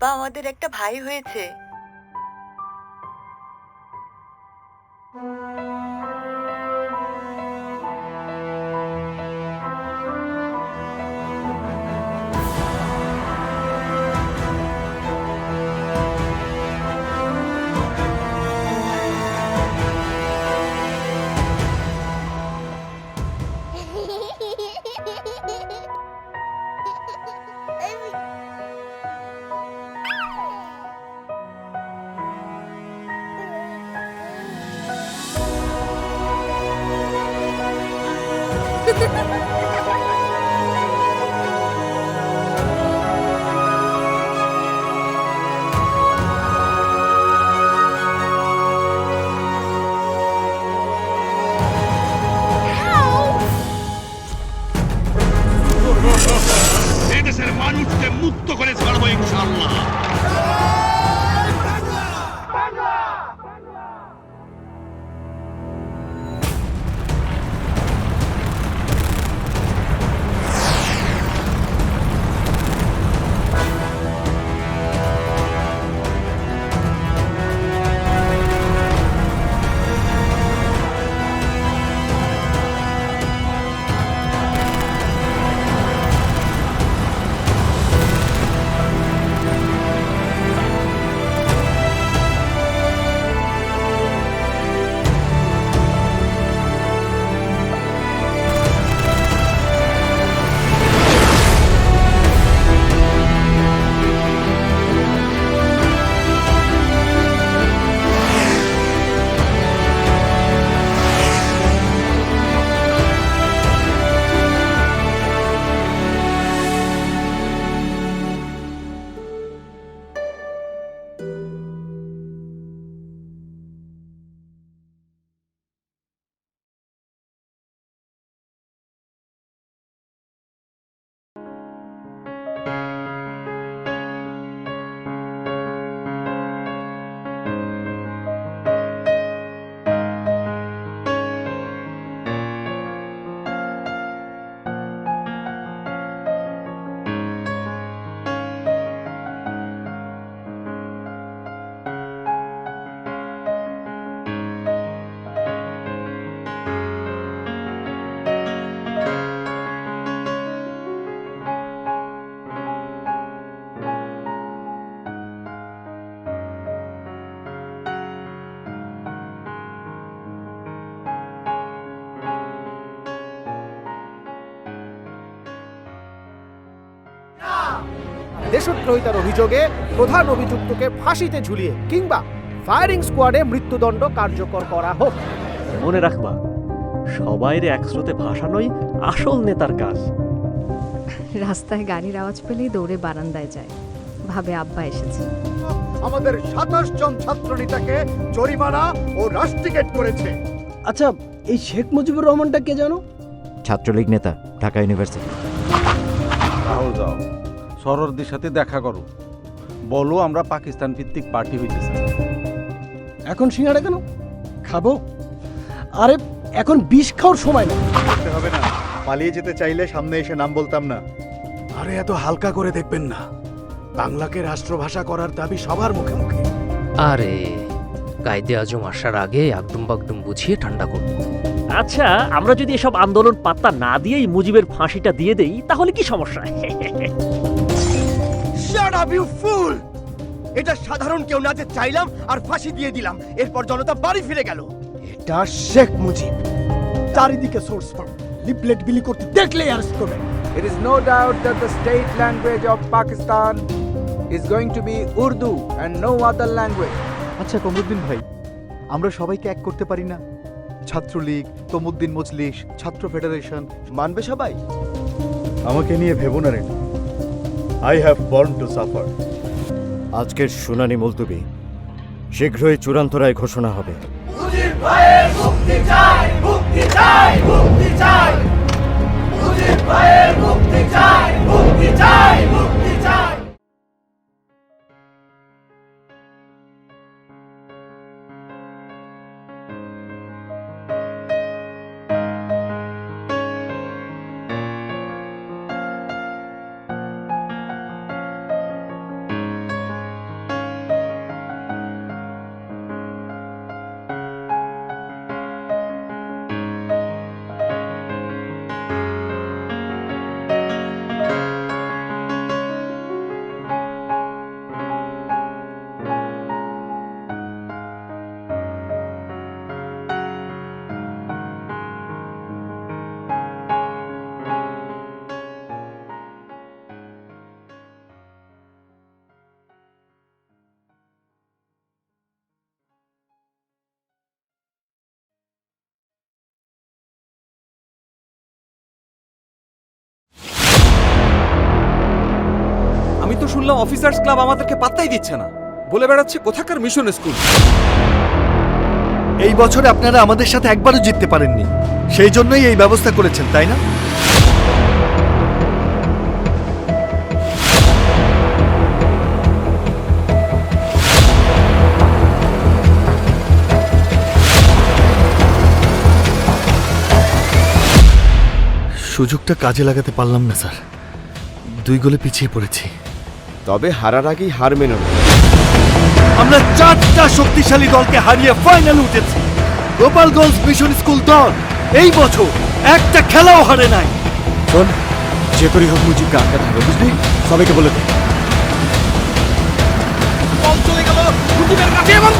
আব্বা আমাদের একটা ভাই হয়েছে। এদেশের মানুষকে মুক্ত করে ছাড়বো দেশদ্রোহিতার অভিযোগে প্রধান অভিযুক্তকে ফাঁসিতে ঝুলিয়ে কিংবা ফায়ারিং স্কোয়াডে মৃত্যুদণ্ড কার্যকর করা হোক। মনে রাখবা সবাইরে একস্রোতে ভাসানোই আসল নেতার কাজ। রাস্তায় গাড়ির আওয়াজ পেলেই দৌড়ে বারান্দায় যায়। ভাবে আব্বা এসেছে। আমাদের সাতাশ জন ছাত্রনেতাকে জরিমানা ও রাষ্ট্রিকেট করেছে। আচ্ছা এই শেখ মুজিবুর রহমানটা কে জানো? ছাত্রলীগ নেতা ঢাকা ইউনিভার্সিটি। সরোরদের সাথে দেখা করো। বলো আমরা পাকিস্তান ভিত্তিক পার্টি হইতে চাই। এখন সিঙ্গাড়া কেন? খাব? আরে এখন বিষ খাওয়ার সময় না। করতে হবে না। পালিয়ে যেতে চাইলে সামনে এসে নাম বলতাম না। আরে এত হালকা করে দেখবেন না। বাংলাকে রাষ্ট্রভাষা করার দাবি সবার মুখে মুখে। আরে কায়দে আজম আসার আগে একদম বাকদম বুঝিয়ে ঠান্ডা করব আচ্ছা আমরা যদি এসব আন্দোলন পাত্তা না দিয়েই মুজিবের ফাঁসিটা দিয়ে দেই তাহলে কি সমস্যা? আপ ইউ ফুল এটা সাধারণ কেউ না যে চাইলাম আর ফাঁসি দিয়ে দিলাম। এরপর জনতা বাড়ি ফিরে গেল। এটা শেখ মুজিব। চারিদিকে সোর্স ফার্ম লিপলেট বিলি করতে দেখলেই অ্যারেস্ট করবে। It is no doubt that the state language of Pakistan is going to be Urdu and no other language. আচ্ছা কমরুদ্দিন ভাই আমরা সবাইকে এক করতে পারি না? ছাত্রলীগ তমুদ্দিন মজলিস ছাত্র ফেডারেশন মানবে সবাই? আমাকে নিয়ে ভেবো না রে। I have born to suffer আজকের শুনানি মুলতুবি শীঘ্রই চূড়ান্ত রায় ঘোষণা হবে। মুক্তি চাই মুক্তি চাই। শুনলাম অফিসার্স ক্লাব আমাদেরকে পাত্তাই দিচ্ছে না। বলে বেড়াচ্ছে কোথাকার মিশন স্কুল। এই বছরে আপনারা আমাদের সাথে একবারও জিততে পারেননি। সেই জন্যই এই ব্যবস্থা করেছেন, তাই না? সুযোগটা কাজে লাগাতে পারলাম না, স্যার। দুই গোলে পিছিয়ে পড়েছি। তবে হারার আগেই হার মেনে আমরা চারটা শক্তিশালী দলকে হারিয়ে ফাইনাল উঠেছি। গোপালগঞ্জ মিশন স্কুল দল এই বছর একটা খেলাও হারে নাই। শোন যে করি হোক মুজিবকে আটকা থাকবে বুঝলি? সবাইকে বলে দে। চলে গেল মুজিবের কাছে এবং